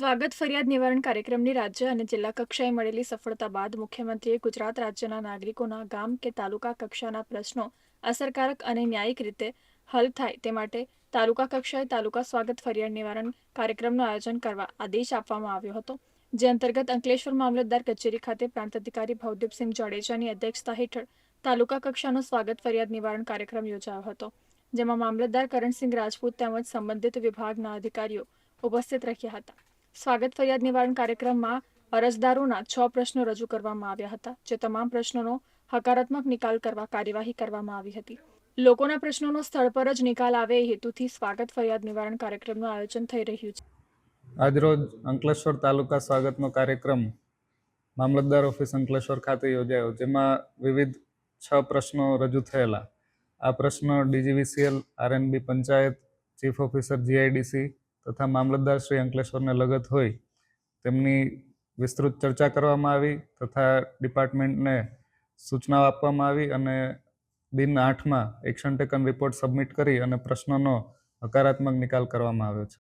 સ્વાગત ફરિયાદ નિવારણ કાર્યક્રમની રાજ્ય અને જિલ્લા કક્ષાએ મળેલી સફળતા બાદ મુખ્યમંત્રીએ ગુજરાત રાજ્યના નાગરિકોના ગામ કે તાલુકા કક્ષાના પ્રશ્નો અસરકારક અને ન્યાયિક રીતે હલ થાય તે માટે તાલુકા કક્ષાએ તાલુકા સ્વાગત ફરિયાદ નિવારણ કાર્યક્રમનું આયોજન કરવા આદેશ આપવામાં આવ્યો હતો. જે અંતર્ગત અંકલેશ્વર મામલતદાર કચેરી ખાતે પ્રાંત અધિકારી ભવદીપસિંહ જાડેજાની અધ્યક્ષતા હેઠળ તાલુકા કક્ષાનો સ્વાગત ફરિયાદ નિવારણ કાર્યક્રમ યોજાયો હતો, જેમાં મામલતદાર કરણસિંહ રાજપૂત તેમજ સંબંધિત વિભાગના અધિકારીઓ ઉપસ્થિત રહ્યા હતા. સ્વાગત ફરિયાદ નિવારણ કાર્યક્રમમાં અરજદારોના છ પ્રશ્નો રજૂ કરવામાં આવ્યા હતા, જે તમામ પ્રશ્નોનો હકારાત્મક નિકાલ કરવા કાર્યવાહી કરવામાં આવી હતી. લોકોના પ્રશ્નોનો સ્થળ પર જ નિકાલ આવે એ હેતુથી સ્વાગત ફરિયાદ નિવારણ કાર્યક્રમનું આયોજન થઈ રહ્યું છે. આજરોજ અંકલેશ્વર તાલુકા સ્વાગતનો કાર્યક્રમ મામલતદાર ઓફિસ અંકલેશ્વર ખાતે યોજાયો, જેમાં વિવિધ છ પ્રશ્નો રજૂ થયેલા. આ પ્રશ્નો DGVCL, RNB panchayat, chief officer, GIDC તથા મામલતદાર શ્રી અંકલેશ્વરને લગત હોય, તેમની વિસ્તૃત ચર્ચા કરવામાં આવી તથા ડિપાર્ટમેન્ટને સૂચનાઓ આપવામાં આવી અને દિન આઠમાં એક્શન ટેકન રિપોર્ટ સબમિટ કરી અને પ્રશ્નોનો હકારાત્મક નિકાલ કરવામાં આવ્યો છે.